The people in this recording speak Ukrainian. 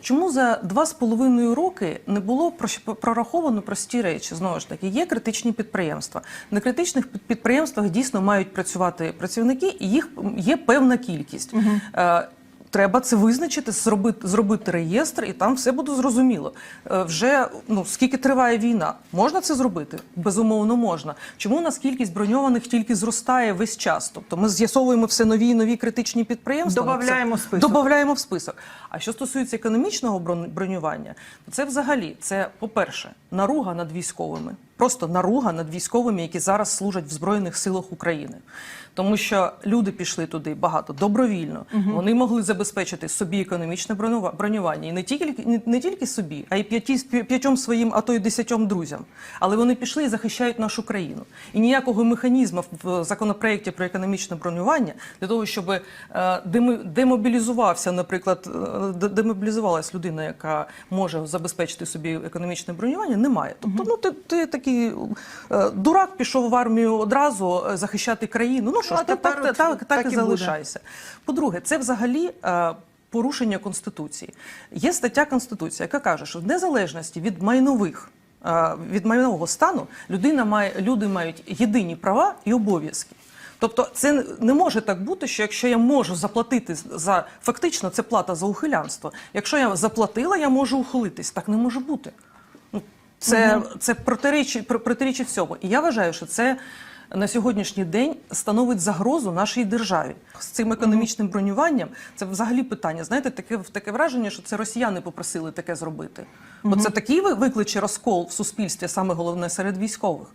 Чому за два з половиною роки не було прораховано прості речі? Знову ж таки, є критичні підприємства. На критичних підприємствах дійсно мають працювати працівники, і їх є певна кількість. Е, Треба це визначити, зробити, зробити реєстр, і там все буде зрозуміло. Е, Вже ну скільки триває війна, можна це зробити? Безумовно, можна. Чому у нас кількість броньованих тільки зростає весь час? Тобто ми з'ясовуємо все нові і нові критичні підприємства. ну, Добавляємо це- список. Добавляємо в список. А що стосується економічного брон- бронювання, то це взагалі це, по-перше, наруга над військовими. Просто наруга над військовими, які зараз служать в Збройних силах України. Тому що люди пішли туди багато добровільно. Вони могли забезпечити собі економічне бронюва- бронювання. І не тільки, не, не тільки собі, а й п'яті, п'я- п'ятьом своїм, а то й десятьом друзям. Але вони пішли і захищають нашу країну. І ніякого механізму в законопроєкті про економічне бронювання для того, щоб е, демобілізувався, наприклад, е, де- демобілізувалась людина, яка може забезпечити собі економічне бронювання, немає. Тобто, ну ти, ти такий е, дурак пішов в армію одразу е, захищати країну. Ну що ж, так, так, так, так, так і і залишайся. По-друге, це взагалі. е, Порушення конституції є стаття конституції, яка каже, що в незалежності від майнових від майнового стану людина має люди мають єдині права і обов'язки. Тобто, це не може так бути, що якщо я можу заплатити за фактично це плата за ухилянство. Якщо я заплатила, я можу ухилитись. Так не може бути. Це, це протирічі про- протирічить всьому. І я вважаю, що це на сьогоднішній день становить загрозу нашій державі з цим економічним бронюванням. Це взагалі питання. Знаєте, таке таке враження, що це росіяни попросили таке зробити. Бо це такий ви- викличе розкол в суспільстві, саме головне серед військових.